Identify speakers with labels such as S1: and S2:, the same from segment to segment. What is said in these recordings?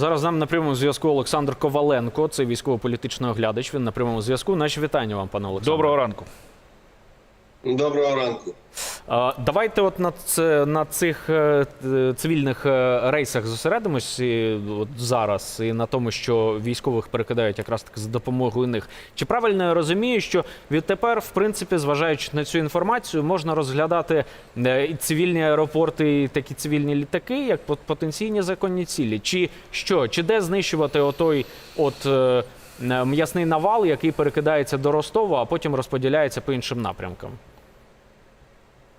S1: Зараз з нами на прямому зв'язку Олександр Коваленко, це військово-політичний оглядач. Він на прямому зв'язку. Наші вітання вам, пане Олександре.
S2: Доброго ранку.
S3: Доброго ранку.
S1: Давайте от на, це, на цих е, цивільних е, рейсах зосередимось от зараз і на тому, що військових перекидають якраз таки за допомогою них. Чи правильно я розумію, що відтепер, в принципі, зважаючи на цю інформацію, можна розглядати е, і цивільні аеропорти, і такі цивільні літаки, як пот- потенційні законні цілі? Чи що? Чи де знищувати отой от м'ясний навал, який перекидається до Ростова, а потім розподіляється по іншим напрямкам?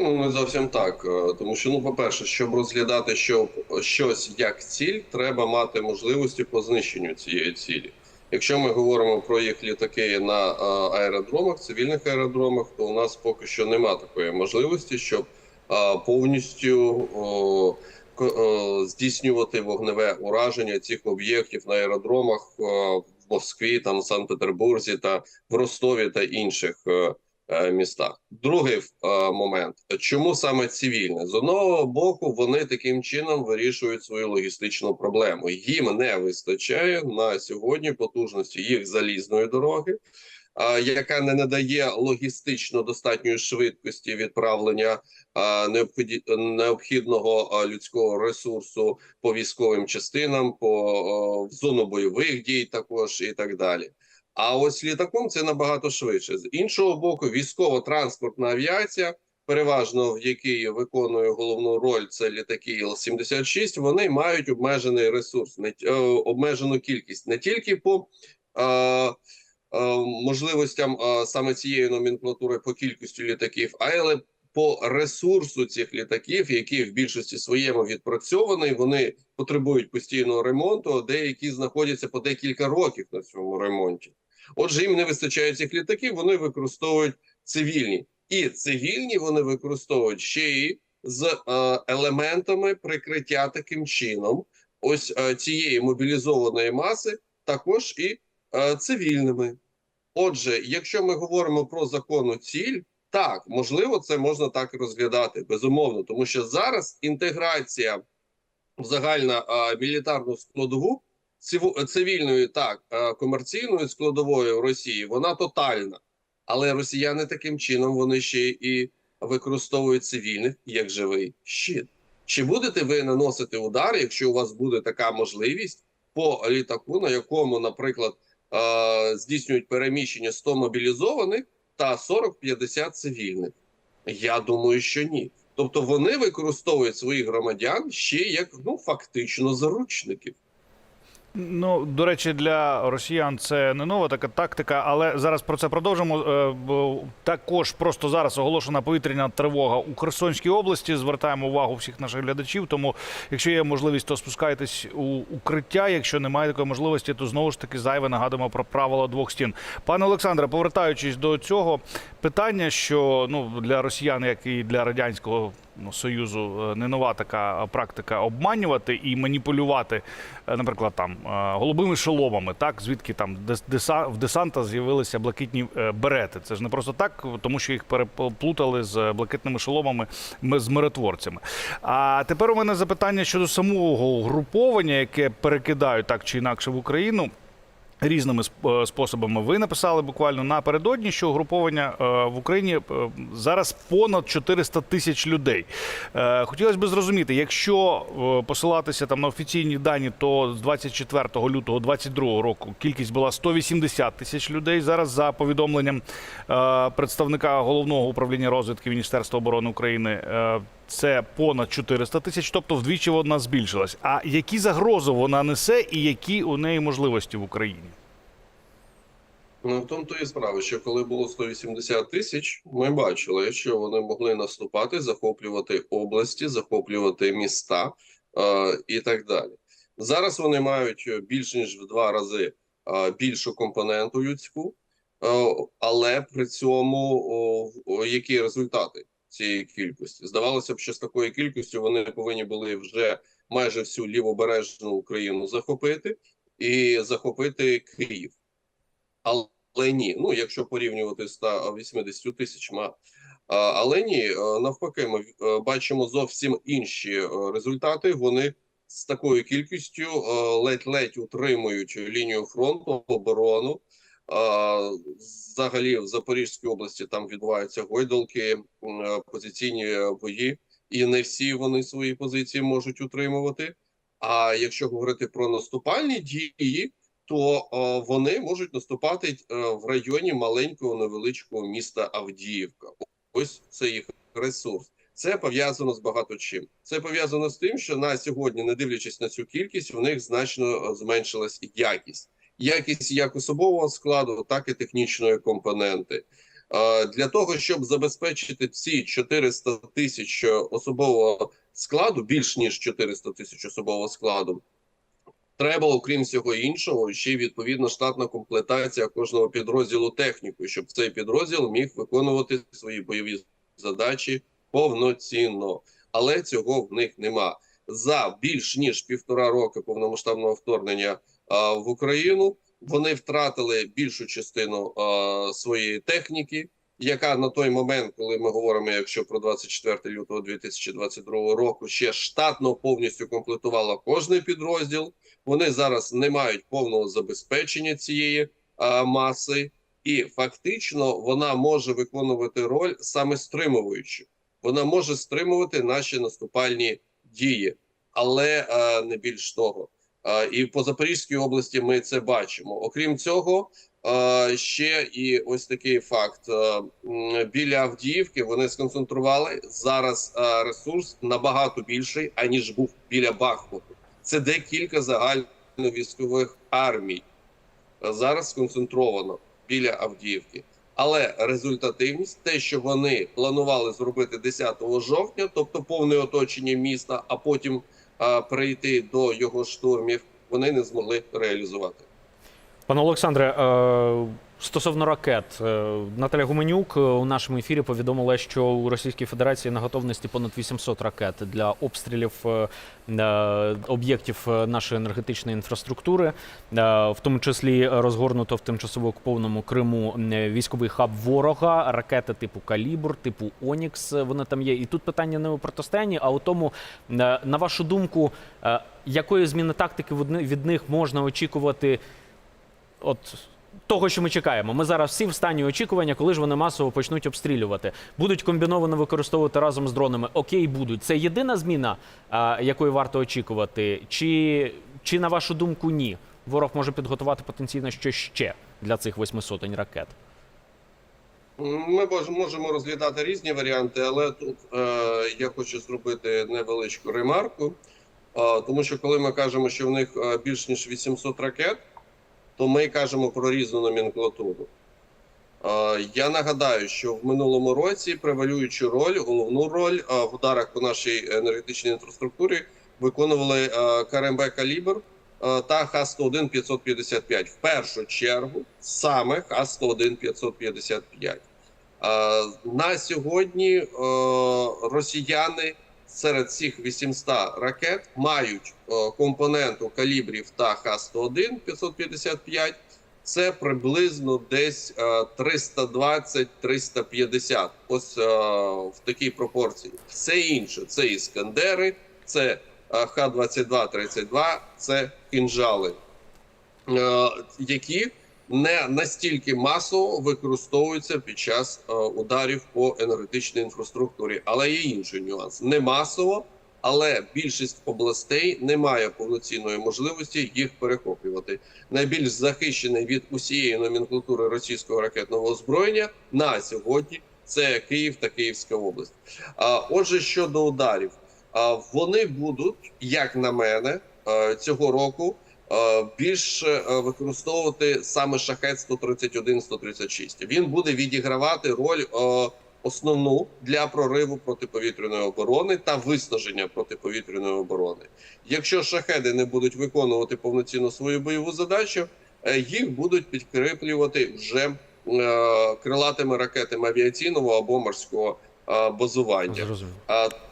S3: Ну, не зовсім так. Е, Тому що, ну, по-перше, щоб розглядати що, щось як ціль, треба мати можливості по знищенню цієї цілі. Якщо ми говоримо про їх літаки на е, аеродромах, цивільних аеродромах, то у нас поки що нема такої можливості, щоб е, повністю здійснювати вогневе ураження цих об'єктів на аеродромах в Москві, там Санкт-Петербурзі та в Ростові та інших. Е, е, містах. Другий е, момент: чому саме цивільне? З одного боку, вони таким чином вирішують свою логістичну проблему. Їм не вистачає на сьогодні потужності їх залізної дороги. Яка не надає логістично достатньої швидкості відправлення необхідного людського ресурсу по військовим частинам, по в зону бойових дій, також і так далі. А ось літаком це набагато швидше. З іншого боку, військово-транспортна авіація, переважно в якій виконує головну роль це літаки Іл-76, вони мають обмежений ресурс, не е, обмежену кількість не тільки по е, е, можливостям е, саме цієї номенклатури по кількості літаків, а й по ресурсу цих літаків, які в більшості своєму відпрацьовані, вони потребують постійного ремонту, деякі знаходяться по декілька років на цьому ремонті. Отже, їм не вистачає цих літаків, вони використовують цивільні, і цивільні вони використовують ще й з е, елементами прикриття таким чином, ось е, цієї мобілізованої маси, також і е, цивільними. Отже, якщо ми говоримо про законну ціль, так можливо, це можна так і розглядати безумовно, тому що зараз інтеграція в загальну мілітарну складову цивільної так е, комерційної складової в Росії вона тотальна, але росіяни таким чином вони ще і використовують цивільних як живий щит. Чи будете ви наносити удар, якщо у вас буде така можливість по літаку, на якому, наприклад, е, здійснюють переміщення 100 мобілізованих та 40-50 цивільних? Я думаю, що ні. Тобто вони використовують своїх громадян ще як ну фактично заручників.
S2: Ну, до речі, для росіян це не нова така тактика, але зараз про це продовжимо. Е, Також просто зараз оголошена повітряна тривога у Херсонській області. Звертаємо увагу всіх наших глядачів. Тому, якщо є можливість, то спускайтесь у укриття. Якщо немає такої можливості, то знову ж таки зайве нагадуємо про правила двох стін. Пане Олександре, повертаючись до цього питання, що ну для росіян, як і для радянського ну, союзу, е, не нова така практика обманювати і маніпулювати, е, наприклад, там е, голубими шоломами, так звідки там в десанта з'явилися блакитні е, берети. Це ж не просто так, тому що їх переплутали з блакитними шоломами ми- з миротворцями. А тепер у мене запитання щодо самого груповання, яке перекидають так чи інакше в Україну. Різними е, способами ви написали буквально напередодні, що угруповання е, в Україні е, зараз понад 400 тисяч людей. Хотілося б зрозуміти, якщо посилатися там на офіційні дані, то з 24 лютого 2022 року кількість була 180 тисяч людей. Зараз за повідомленням представника головного управління розвідки Міністерства оборони України. Це понад 400 тисяч, тобто вдвічі вона збільшилась. А які загрози вона несе, і які у неї можливості в Україні?
S3: Ну в тому то і справа, що коли було 180 тисяч, ми бачили, що вони могли наступати, захоплювати області, захоплювати міста е, і так далі. Зараз вони мають більш ніж в два рази е, більшу компоненту людську, е, але при цьому о, які результати цієї кількості? Здавалося б, що з такою кількістю вони повинні були вже майже всю лівобережну Україну захопити і захопити Київ. Але ні, ну якщо порівнювати з 180 тисячами, але ні, е, навпаки, ми е, бачимо зовсім інші е, результати. Вони з такою кількістю ледь-ледь утримують лінію фронту, оборону. Взагалі в Запорізькій області там відбуваються гойдалки, м, е, позиційні бої, і не всі вони свої позиції можуть утримувати. А якщо говорити про наступальні дії, то е, вони можуть наступати е, в районі маленького невеличкого міста Авдіївка. Ось це їх ресурс. Це пов'язано з багато чим. Це пов'язано з тим, що на сьогодні, не дивлячись на цю кількість, в них значно зменшилась якість. Якість як особового складу, так і технічної компоненти. Для того щоб забезпечити ці 400 тисяч особового складу, більш ніж 400 тисяч особового складу, треба, окрім всього іншого, ще відповідна штатна комплектація кожного підрозділу технікою, щоб цей підрозділ міг виконувати свої бойові задачі повноцінно. Але цього в них нема. За більш ніж півтора роки повномасштабного вторгнення в Україну вони втратили більшу частину своєї техніки, яка на той момент, коли ми говоримо, якщо про 24 лютого 2022 року, ще штатно повністю комплектувала кожний підрозділ. Вони зараз не мають повного забезпечення цієї маси, і фактично вона може виконувати роль саме стримуючи. Вона може стримувати наші наступальні дії, але е, не більш того. Е, і по Запорізькій області ми це бачимо. Окрім цього, е, ще і ось такий факт: е, біля Авдіївки вони сконцентрували зараз е, ресурс набагато більший аніж був біля Бахмуту. Це декілька загальновійськових армій. Е, Зараз сконцентровано біля Авдіївки. Але результативність, те, що вони планували зробити 10 жовтня, тобто повне оточення міста, а потім а, прийти до його штурмів, вони не змогли реалізувати.
S1: Пане Олександре, е, стосовно ракет, е, Наталя Гуменюк е, у нашому ефірі повідомила, що у Російській Федерації на готовності понад 800 ракет для обстрілів е, об'єктів нашої енергетичної інфраструктури, в тому числі розгорнуто в тимчасово окупованому Криму військовий хаб ворога, ракети типу Калібр, типу Онікс. Вони там є. І тут питання не у протистоянні, а у тому, на вашу думку, якої зміни тактики від них можна очікувати? от того, що ми чекаємо. Ми зараз всі в стані очікування, коли ж вони масово почнуть обстрілювати. Будуть комбіновано використовувати разом з дронами. Окей, будуть. Це єдина зміна, якої варто очікувати, чи, чи на вашу думку, ні? Ворог може підготувати потенційно що ще для цих восьми сотень ракет.
S3: Ми можемо розглядати різні варіанти, але тут е, я хочу зробити невеличку ремарку, е, тому що коли ми кажемо, що в них е, більш ніж 800 ракет, то ми кажемо про різну номенклатуру. Я нагадаю, що в минулому році превалюючу роль, головну роль в ударах по нашій енергетичній інфраструктурі виконували КРМБ Калібр та Х-101 555. В першу чергу саме Х-101 555. Е, На сьогодні росіяни серед цих 800 ракет мають е, компоненту калібрів та Х-101 555. Це приблизно десь е, 320-350. Ось е, в такій пропорції. Все інше це іскандери, це е, Х-22-32, це кінжали, е, які не настільки масово використовуються під час е, ударів по енергетичній інфраструктурі. Але є інший нюанс: не масово, але більшість областей не має повноцінної можливості їх перехоплювати. Найбільш захищений від усієї номенклатури російського ракетного озброєння на сьогодні це Київ та Київська область. А отже, щодо ударів, вони будуть, як на мене, е, цього року більше е, використовувати саме шахет 131-136. Він буде відігравати роль е, основну для прориву протиповітряної оборони та виснаження протиповітряної оборони. Якщо шахеди не будуть виконувати повноцінно свою бойову задачу, е, їх будуть підкріплювати вже е, крилатими ракетами авіаційного або морського е, базування.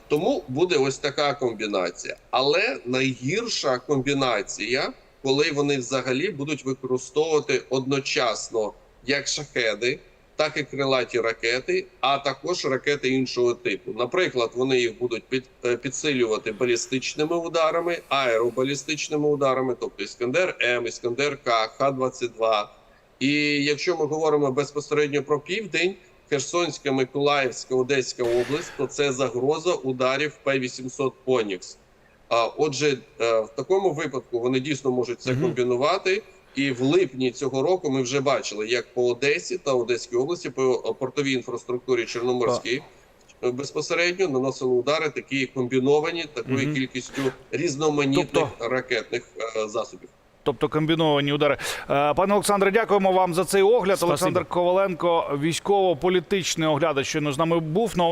S3: Тому буде ось така комбінація. Але найгірша комбінація, коли вони взагалі будуть використовувати одночасно як шахеди, так і крилаті ракети, а також ракети іншого типу. Наприклад, вони їх будуть під, е, підсилювати балістичними ударами, аеробалістичними ударами, тобто Іскандер М, Іскандер К, Х-22. І якщо ми говоримо безпосередньо про південь, Херсонська, Миколаївська, Одеська область, то це загроза ударів П-800 Онікс. А отже, е, в такому випадку вони дійсно можуть це комбінувати. І в липні цього року ми вже бачили, як по Одесі та Одеській області по портовій інфраструктурі Чорноморській е, безпосередньо наносили удари такі комбіновані такою
S1: Мгм.
S3: кількістю різноманітних
S2: Тобто-
S3: ракетних е, засобів.
S2: Тобто комбіновані удари. Е, Пане Олександре, дякуємо вам за цей огляд.
S1: Спасибі.
S2: Олександр Коваленко, військово-політичний оглядач, щойно з нами був. Ну,